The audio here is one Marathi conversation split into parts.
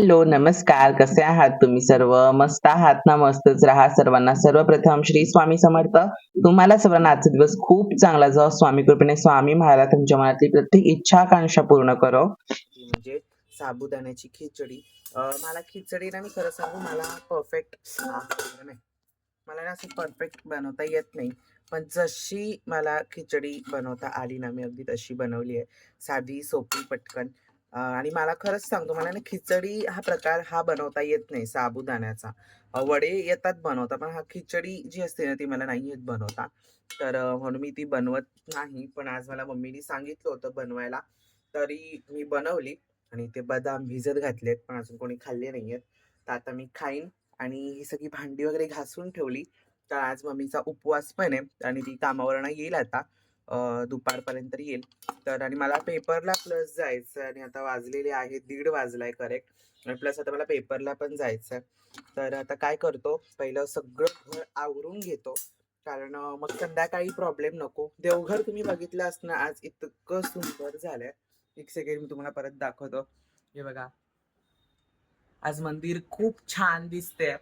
हॅलो नमस्कार. कसे आहात तुम्ही सर्व? मस्त आहात ना? मस्तच राहा सर्वांना. सर्वप्रथम श्री स्वामी समर्थ. तुम्हाला सर्वांना आजचा दिवस खूप चांगला जाओ स्वामी कृपेने स्वामी महाराज तुमच्या मनातली प्रत्येक इच्छा आकांक्षा पूर्ण करो. म्हणजे साबुदाण्याची खिचडी. मला खिचडी ना मी खरं सांगू मला परफेक्ट नाही. मला ना असं परफेक्ट बनवता येत नाही. पण जशी मला खिचडी बनवता आली ना मी अगदी तशी बनवली आहे. साधी सोपी पटकन. आणि मला खरंच सांगतो मला ना खिचडी हा प्रकार हा बनवता येत नाही साबुदाण्याचा. वडे येतात बनवता पण हा खिचडी जी असते ना ती मला नाही येत बनवता. तर म्हणून मी ती बनवत नाही पण आज मला मम्मीने सांगितलं होतं बनवायला. तरी मी बनवली आणि ते बदाम भिजत घातलेत पण अजून कोणी खाल्ले नाही आहेत तर आता मी खाईन आणि ही सगळी भांडी वगैरे घासून ठेवली. तर आज मम्मीचा उपवास पण आहे आणि ती कामावर येईल आता. दुपारपर्यंत येईल. तर आणि मला पेपरला प्लस जायचं आणि आता वाजलेले आहे दीड वाजलाय करेक्ट आणि प्लस आता मला पेपरला पण जायचं तर आता काय करतो पहिलं सगळं घर आवरून घेतो. कारण मग संध्याकाळी प्रॉब्लेम नको. देवघर तुम्ही बघितलं असणं आज इतकं सुंदर झालंय. एक सेकंड मी तुम्हाला परत दाखवतो. हे बघा. आज मंदिर खूप छान दिसते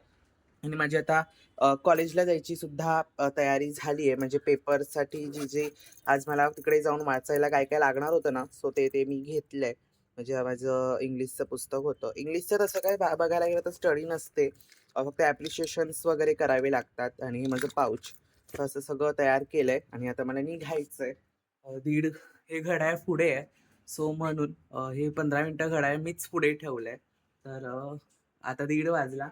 आणि माझी आता कॉलेजला जायची सुद्धा तयारी झाली आहे. म्हणजे पेपरसाठी जी जे आज मला तिकडे जाऊन वाचायला काय काय लागणार होतं ना सो ते ते मी घेतलंय. म्हणजे माझं इंग्लिशचं पुस्तक होतं. इंग्लिशचं तसं काय बा- बघायला गेलं तर स्टडी नसते. फक्त ॲप्रिशिएशन्स वगैरे करावे लागतात आणि माझं पाऊच तर असं सगळं तयार केलंय आणि आता मला निघायचं आहे दीड हे घड्याळ पुढे आहे. सो म्हणून हे पंधरा मिनटं घड्याळ मीच पुढे ठेवलंय. तर आता दीड वाजला.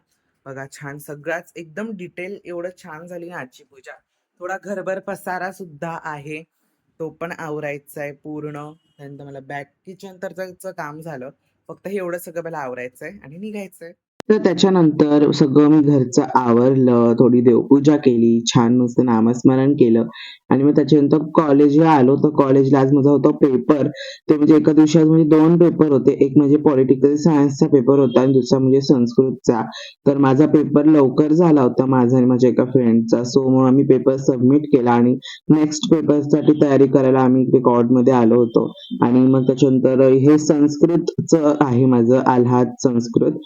बघा छान. सगळ्याच एकदम डिटेल एवढं छान झाली ना आजची पूजा. थोडा घरभर पसारा सुद्धा आहे. तो पण आवरायचा आहे पूर्ण. त्यानंतर मला बॅक किचन तरचं काम झालं. फक्त हे एवढं सगळं मला आवरायचं आहे आणि निघायचंय. तर त्याच्यानंतर सगळं मी घरचं आवरलं थोडी देवपूजा केली छान मस्त नामस्मरण केलं. आणि मग त्याच्यानंतर कॉलेजला आलो. तर कॉलेजला आज माझा होता पेपर ते म्हणजे एका दिवशी आज म्हणजे दोन पेपर होते. एक म्हणजे पॉलिटिकल सायन्सचा पेपर होता आणि दुसरा म्हणजे संस्कृतचा. तर माझा पेपर लवकर झाला होता माझा आणि माझ्या एका फ्रेंडचा सो मग आम्ही पेपर सबमिट केला आणि नेक्स्ट पेपरसाठी तयारी करायला आम्ही इकडे कॉडमध्ये आलो होतो. आणि मग त्याच्यानंतर हे संस्कृतचं आहे माझं आल्हाद संस्कृत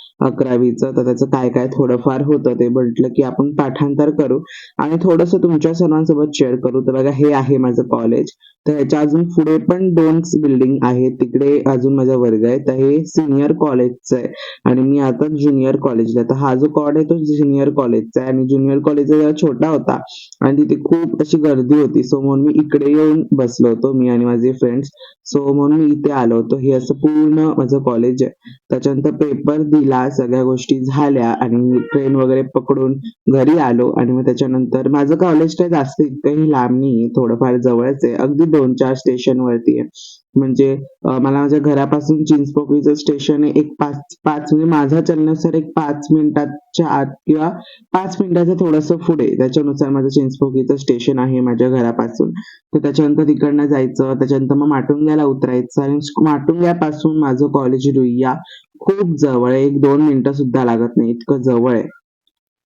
अकरावीचं तर त्याचं काय काय थोडंफार होतं ते म्हटलं की आपण पाठांतर करू. आणि थोडंसं तुमच्या सर्वांसोबत शेअर करू. तर बघा हे आहे माझं कॉलेज तर ह्याच्या अजून पुढे पण दोन बिल्डिंग आहेत. तिकडे अजून माझा वर्ग आहे तर हे सिनियर कॉलेजचं आहे. आणि मी आता ज्युनियर कॉलेजला तर हा जो कॉड आहे तो ज्युनियर कॉलेजचा आहे. आणि ज्युनियर कॉलेज छोटा होता. आणि तिथे खूप अशी गर्दी होती. सो म्हणून मी इकडे येऊन बसलो होतो मी आणि माझे फ्रेंड्स सो म्हणून मी इथे आलो होतो. हे असं पूर्ण माझं कॉलेज आहे. त्याच्यानंतर पेपर दिला सगळ्या गोष्टी झाल्या. आणि ट्रेन वगैरे पकडून घरी आलो. आणि मग त्याच्यानंतर माझं कॉलेज काय जास्त इतकंही लांब नाही थोडंफार जवळच आहे. अगदी दोन चार स्टेशनवरती आहे. म्हणजे मला माझ्या घरापासून चिंचपोकळीचं स्टेशन आहे एक पाच पाच म्हणजे माझा चलण्यानुसार एक पाच मिनिटाच्या आत किंवा पाच मिनिटाचं थोडंसं पुढे. त्याच्यानुसार माझं चिंचपोकळीचं स्टेशन आहे माझ्या घरापासून. तर त्याच्यानंतर तिकडनं जायचं त्याच्यानंतर मग माटुंग्याला उतरायचं आणि माटुंग्यापासून माझं कॉलेज रुईया खूप जवळ आहे. एक दोन मिनिटं सुद्धा लागत नाही इतकं जवळ आहे.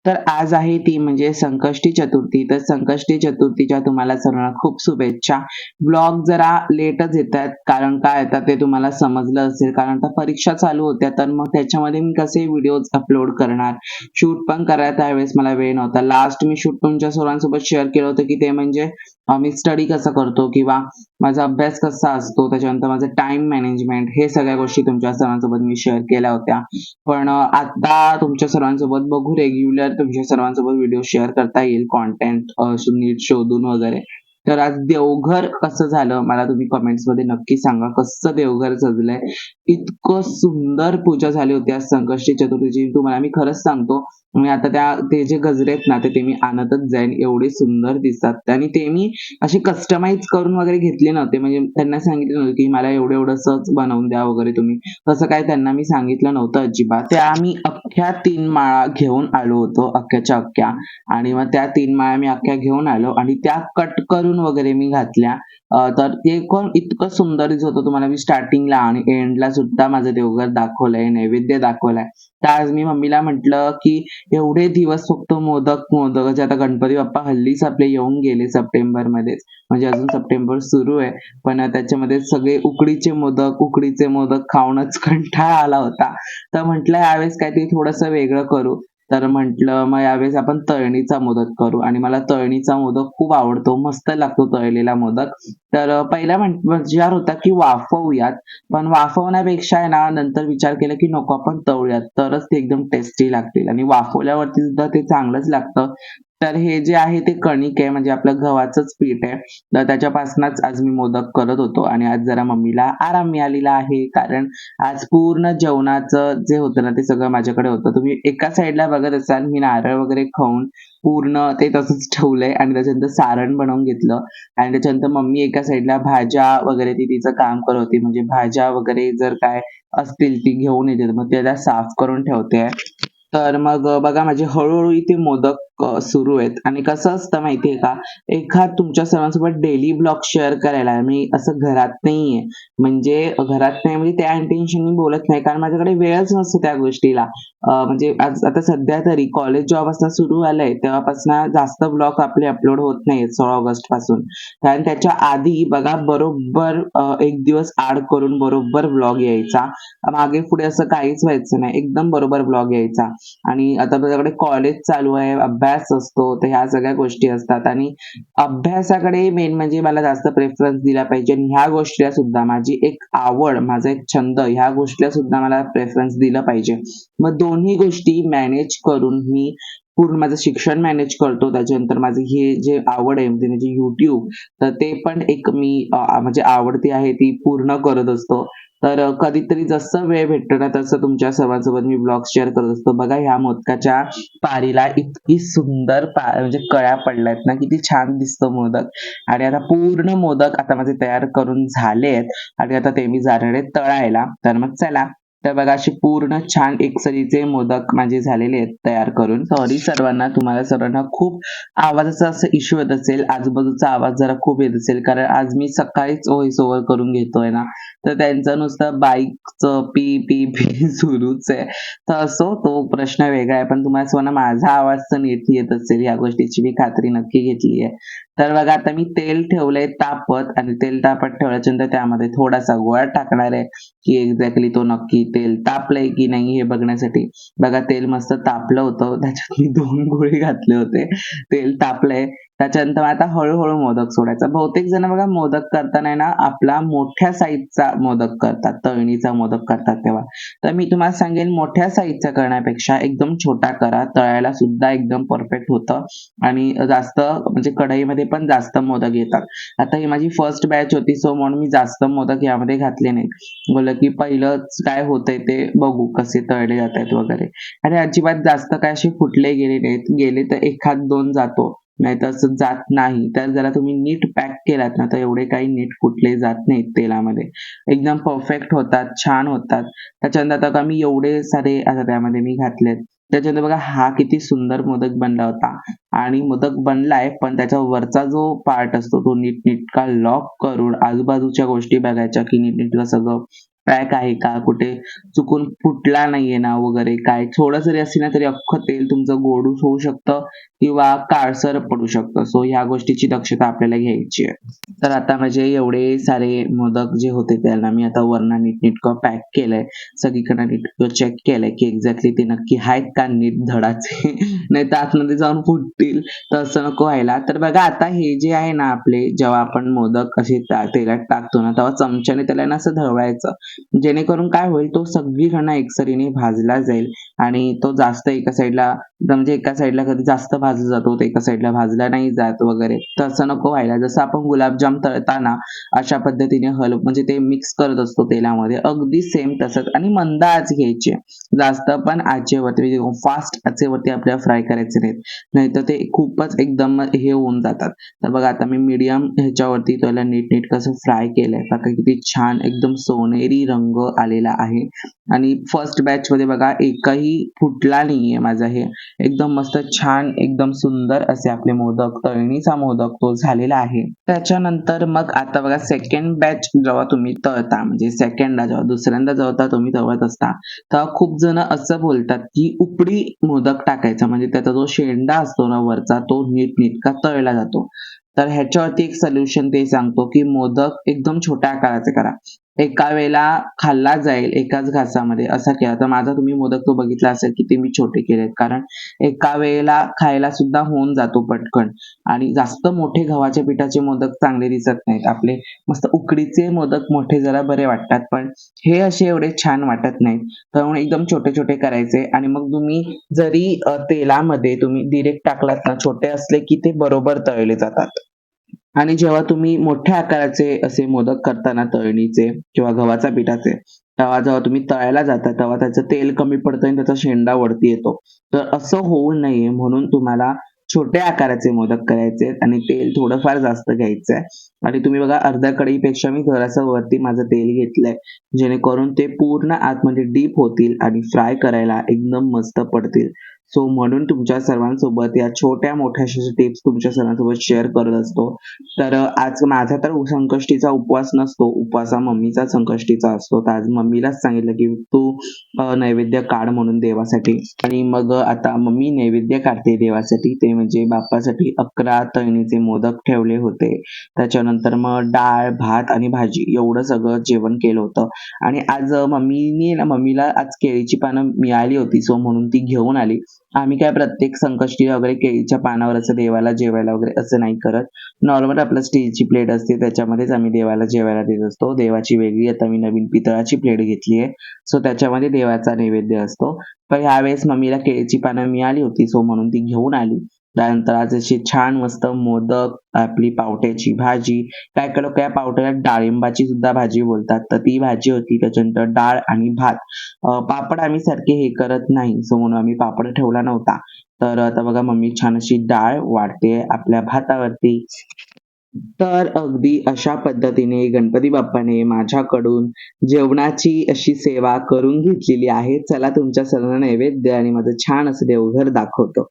तर आज आहे ती म्हणजे संकष्टी चतुर्थी. तर संकष्टी चतुर्थीच्या तुम्हाला सर्वांना खूप शुभेच्छा. ब्लॉग जरा लेटच येतात कारण काय येतात ते तुम्हाला समजलं असेल. कारण आता परीक्षा चालू होत्या तर मग त्याच्यामध्ये मी कसे व्हिडिओज अपलोड करणार? शूट पण करायला त्यावेळेस मला वेळ नव्हता. लास्ट मी शूट तुमच्या सर्वांसोबत शेअर केलं होतं की ते म्हणजे मी स्टडी कसा करतो किंवा माझा अभ्यास कसा असतो त्याच्यानंतर माझं टाइम मॅनेजमेंट हे सगळ्या गोष्टी तुमच्या सर्वांसोबत मी शेअर केल्या होत्या. पण आता तुमच्या सर्वांसोबत बघू रेग्युलर तुमच्या सर्वांसोबत व्हिडिओ शेअर करता येईल कॉन्टेंट नीट शोधून वगैरे. तर आज देवघर कसं झालं मला तुम्ही कमेंट्समध्ये नक्की सांगा. कसं देवघर सजलंय? इतकं सुंदर पूजा झाली होती आज संकष्टी चतुर्थीची. तुम्हाला मी खरंच सांगतो मी आता त्या ते जे गजरे आहेत ना ते ते मी आणतच जाईन. एवढे सुंदर दिसतात. आणि ते मी असे कस्टमाइज करून वगैरे घेतले नव्हते म्हणजे त्यांना सांगितलं नव्हतं की मला एवढं एवढं बनवून द्या वगैरे तुम्ही. तसं काय त्यांना मी सांगितलं नव्हतं अजिबात. त्या मी अख्ख्या तीन माळा घेऊन आलो होतो अख्ख्याच्या अख्ख्या. आणि मग त्या तीन माळा मी अख्ख्या घेऊन आलो आणि त्या कट करून काढून वगैरे मी घातल्या. तर ते पण इतकं सुंदर दिसत होतं तुम्हाला. मी स्टार्टिंगला आणि एंडला सुद्धा माझं देवघर दाखवलंय नैवेद्य दाखवलाय. तर आज मी मम्मीला म्हटलं की एवढे दिवस फक्त मोदक मोदक म्हणजे आता गणपती बाप्पा हल्लीच आपले येऊन गेले सप्टेंबर मध्येच. म्हणजे अजून सप्टेंबर सुरू आहे. पण त्याच्यामध्ये सगळे उकडीचे मोदक उकडीचे मोदक खाऊनच कंटाळा आला होता. तर म्हटलं यावेळेस काहीतरी थोडंसं वेगळं करू. तर म्हटलं मग यावेळेस आपण तळणीचा मोदक करू. आणि मला तळणीचा मोदक खूप आवडतो मस्त लागतो तळलेला मोदक. तर अं, पहिला म्हण विचार होता की वाफवूयात पण वाफवण्यापेक्षा आहे ना नंतर विचार केला की नको आपण तळूयात. तरच ते एकदम टेस्टी लागतील. आणि वाफवल्यावरती सुद्धा ते चांगलंच लागतं. तर हे जे आहे ते कणिक आहे म्हणजे आपलं गव्हाचंच पीठ आहे. तर त्याच्यापासूनच आज मी मोदक करत होतो आणि आज जरा मम्मीला आराम मिळालेला आहे कारण आज पूर्ण जेवणाचं जे होतं ना ते सगळं माझ्याकडे होतं. तुम्ही एका साईडला बघत असाल मी नारळ वगैरे खाऊन पूर्ण ते तसंच ठेवलंय आणि त्याच्यानंतर सारण बनवून घेतलं. आणि त्याच्यानंतर मम्मी एका साईडला भाज्या वगैरे ती तिचं काम करत होती. म्हणजे भाज्या वगैरे जर काय असतील ती घेऊन येते मग त्याला साफ करून ठेवते. तर मग बघा माझे हळूहळू इथे मोदक सुरू आहेत. आणि कसं असतं माहितीये का? एखाद तुमच्या सर्वांसोबत डेली ब्लॉग शेअर करायला मी असं घरात नाहीये. म्हणजे घरात नाही म्हणजे त्या इंटेन्शननी बोलत नाही. कारण माझ्याकडे वेळच नसतो त्या गोष्टीला. म्हणजे आज आता सध्या तरी कॉलेज जॉब असता सुरू झालंय. तेव्हापासून जास्त ब्लॉग आपले अपलोड होत नाहीत सोळा ऑगस्टपासून. कारण त्याच्या आधी बघा बरोबर एक दिवस आड करून बरोबर ब्लॉग यायचा. मागे पुढे असं काहीच व्हायचं नाही. एकदम बरोबर ब्लॉग यायचा. आणि आता माझ्याकडे कॉलेज चालू आहे अभ्यास असतो तर ह्या सगळ्या गोष्टी असतात. आणि अभ्यासाकडे मेन म्हणजे मला जास्त प्रेफरन्स दिला पाहिजे. आणि ह्या गोष्टीला सुद्धा माझी एक आवड माझा एक छंद ह्या गोष्टीला सुद्धा मला प्रेफरन्स दिलं पाहिजे. मग दोन्ही गोष्टी मॅनेज करून मी पूर्ण माझं शिक्षण मॅनेज करतो. त्याच्यानंतर माझी हे जे आवड आहे म्हणजे म्हणजे युट्यूब तर ते पण एक मी म्हणजे आवडती आहे ती पूर्ण करत असतो. तर कधीतरी जसं वेळ भेटतो ना तसं तुमच्या सर्वांसोबत मी ब्लॉग शेअर करत असतो. बघा ह्या मोदकाच्या पारीला इतकी सुंदर पा म्हणजे कळ्या पडल्यात ना किती छान दिसतो मोदक. आणि आता पूर्ण मोदक आता माझे तयार करून झालेत. आणि आता ते मी जाणार आहे तळायला. तर मग चला तर बघा अशी पूर्ण छान एकसरीचे मोदक माझे झालेले आहेत तयार करून. सॉरी सर्वांना तुम्हाला सर्वांना खूप आवाजाचा असं इश्यू येत असेल आजूबाजूचा आवाज जरा खूप येत असेल कारण आज मी सकाळीच व्हॉइस ओव्हर करून घेतोय ना. तर त्यांचं नुसतं बाईकचं पी पी पी सुरूच आहे. तर असो तो प्रश्न वेगळा आहे पण तुम्हाला सर्वांना माझा आवाज तर नीट येत असेल या गोष्टीची मी खात्री नक्की घेतली आहे. तर बघा आता मी तेल ठेवलंय तापत आणि तेल तापत ठेवल्याच्या नंतर त्यामध्ये थोडासा गोळा टाकणार आहे की एक्झॅक्टली तो नक्की तेल तापलंय की नाही हे बघण्यासाठी. बघा तेल मस्त तापलं होतं. त्याच्यात मी दोन गोळी घातले होते. तेल तापलंय. त्याच्यानंतर आता हळूहळू मोदक सोडायचा. बहुतेक जण बघा मोदक करताना आहे ना आपला मोठ्या साईजचा मोदक करतात. तळणीचा मोदक करतात तेव्हा. तर मी तुम्हाला सांगेन मोठ्या साईजचा करण्यापेक्षा एकदम छोटा करा. तळायला सुद्धा एकदम परफेक्ट होतं. आणि जास्त म्हणजे कढईमध्ये पण जास्त मोदक येतात. आता ही माझी फर्स्ट बॅच होती सो म्हणून मी जास्त मोदक यामध्ये घातले नाहीत. बोललं की पहिलंच काय होतंय ते बघू कसे तळले जात आहेत वगैरे. आणि अजिबात जास्त काय असे फुटले गेले नाहीत. गेले तर एखाद दोन जातो. नाही तर असं जात नाही. तर जरा तुम्ही नीट पॅक केलात ना तर एवढे काही नीट कुठले जात नाहीत तेलामध्ये. एकदम परफेक्ट होतात छान होतात. त्याच्यानंतर आता का मी एवढे सारे आता त्यामध्ये मी घातलेत. त्याच्यानंतर बघा हा किती सुंदर मोदक बनला होता. आणि मोदक बनलाय पण त्याच्या वरचा जो पार्ट असतो तो नीटनेटका लॉक करून आजूबाजूच्या गोष्टी बघायच्या की नीटनेटकं सगळं पॅक आहे का कुठे? चुकून फुटला नाहीये ना वगैरे काय? थोडं जरी असेल ना तरी अख्खं तेल तुमचं गोडूस होऊ शकतं किंवा काळसर पडू शकतं. सो ह्या गोष्टीची दक्षता आपल्याला घ्यायची आहे. तर आता म्हणजे एवढे सारे मोदक जे होते त्याला मी आता वरनं नीटनेटकं पॅक केलंय. सगळीकडे नीटकं चेक केलंय की एक्झॅक्टली ते नक्की आहेत का नीट धडाचे. नाही तर आतमध्ये जाऊन फुटतील. तर असं नको व्हायला. तर बघा आता हे जे आहे ना आपले जेव्हा आपण मोदक असे तेलात टाकतो ना तेव्हा चमच्याने त्याला ना असं ढवळायचं. जेणेकरून काय होईल तो सगळीकडनं एकसरीने भाजला जाईल आणि तो जास्त एका साईडला म्हणजे एका साईडला कधी जास्त भाजला जातो तर एका साईडला भाजला नाही जात वगैरे. तर असं नको व्हायला. जसं आपण गुलाबजाम तळताना अशा पद्धतीने हलव म्हणजे ते मिक्स करत असतो तेलामध्ये. अगदी सेम तसंच. आणि मंद आच घ्यायची. जास्त पण आचेवरती फास्ट आचेवरती आपल्या फ्राय करायचे नाहीत. नाहीतर ते खूपच एकदम हे होऊन जातात. तर बघा आता मी मीडियम ह्याच्यावरती त्याला नीट नीट कसं फ्राय केलंय. बघा किती छान एकदम सोनेरी रंग आलेला आहे. आणि फर्स्ट बॅच मध्ये बघा एकही फुटला नाहीये माझा हे. एकदम मस्त छान एकदम सुंदर असे आपले मोदक तळणीचा मोदक तो झालेला आहे. त्याच्यानंतर मग आता बघा सेकंड बॅच जेव्हा तुम्ही तळता म्हणजे सेकंडला जेव्हा दुसऱ्यांदा जेव्हा तुम्ही तळत असता तेव्हा खूप जण असं बोलतात की उपडी मोदक टाकायचा. म्हणजे म्हणजे त्याचा जो शेंडा असतो ना वरचा तो नीटनीटका तळला जातो. तर ह्याच्यावरती एक सोल्युशन ते सांगतो की मोदक एकदम छोट्या आकाराचे करा. एका वेळेला खाल्ला जाईल एकाच घासामध्ये. असा केला. तर माझा तुम्ही मोदक तो बघितला असेल की ते मी छोटे केलेत. कारण एका वेळेला खायला सुद्धा होऊन जातो पटकन. आणि जास्त मोठे गव्हाच्या पिठाचे मोदक चांगले दिसत नाहीत. आपले मस्त उकडीचे मोदक मोठे जरा बरे वाटतात. पण हे असे एवढे छान वाटत नाहीत. त्यामुळे एकदम छोटे छोटे करायचे. आणि मग तुम्ही जरी तेलामध्ये तुम्ही डिरेक्ट टाकलात ना छोटे असले की ते बरोबर तळले जातात. आणि जेव्हा तुम्ही मोठ्या आकाराचे असे मोदक करताना तळणीचे किंवा गव्हाच्या पिठाचे तेव्हा जेव्हा तुम्ही तळायला जाता तेव्हा त्याचं तेल कमी पडतं आणि त्याचा शेंडा वरती येतो. तर असं होऊ नये म्हणून तुम्हाला छोट्या आकाराचे मोदक करायचे आणि तेल थोडंफार जास्त घ्यायचं आहे आणि तुम्ही बघा अर्ध्या कढईपेक्षा मी थोडासा वरती माझं तेल घेतलंय. जेणेकरून ते पूर्ण आतमध्ये म्हणजे डीप होतील आणि फ्राय करायला एकदम मस्त पडतील. सो म्हणून तुमच्या सर्वांसोबत या छोट्या मोठ्या टिप्स तुमच्या सर्वांसोबत शेअर करत असतो. तर अ, आज माझा तर संकष्टीचा उपवास नसतो. उपवास हा मम्मीचा संकष्टीचा असतो. तर आज मम्मीलाच सांगितलं की तू अ, नैवेद्य काढ म्हणून देवासाठी. आणि मग आता मम्मी नैवेद्य काढते देवासाठी. ते म्हणजे बाप्पासाठी अकरा तळणीचे मोदक ठेवले होते. त्याच्यानंतर मग डाळ भात आणि भाजी एवढं सगळं जेवण केलं होतं. आणि आज अ, मम्मीने ना मम्मीला आज केळीची पानं मिळाली होती. सो म्हणून ती घेऊन आली. आम्ही काय प्रत्येक संकष्टी वगैरे केळीच्या पानावर असं देवाला जेवायला वगैरे असं नाही करत. नॉर्मल आपलं स्टीलची प्लेट असते त्याच्यामध्येच आम्ही देवाला जेवायला देत असतो. देवाची वेगळी आता मी नवीन पितळाची प्लेट घेतली आहे. सो त्याच्यामध्ये देवाचा नैवेद्य असतो. पण ह्यावेळेस मम्मीला केळीची पानं मिळाली होती सो म्हणून ती घेऊन आली. त्यानंतर आज अशी छान मस्त मोदक आपली पावट्याची भाजी. काय काय लोक या पावट्याला डाळिंबाची सुद्धा भाजी बोलतात. तर ती भाजी होती त्याच्यानंतर डाळ आणि भात. अं, पापड आम्ही सारखे हे करत नाही. सो म्हणून आम्ही पापड ठेवला नव्हता. तर आता बघा मम्मी छान अशी डाळ वाढते आपल्या भातावरती. तर अगदी अशा पद्धतीने गणपती बाप्पाने माझ्याकडून जेवणाची अशी सेवा करून घेतलेली आहे. चला तुमच्या सर्व नैवेद्य आणि माझं छान असं देवघर दाखवतो.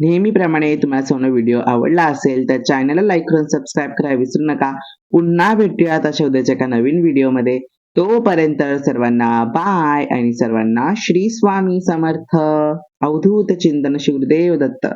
नेहमीप्रमाणे तुम्हाला सोनं व्हिडिओ आवडला असेल तर चॅनलला लाईक करून सबस्क्राईब करायला विसरू नका. पुन्हा भेटूयात अशा उद्याच्या एका नवीन व्हिडिओमध्ये तोपर्यंत सर्वांना बाय आणि सर्वांना श्री स्वामी समर्थ. अवधूत चिंतन शिवदेव दत्त.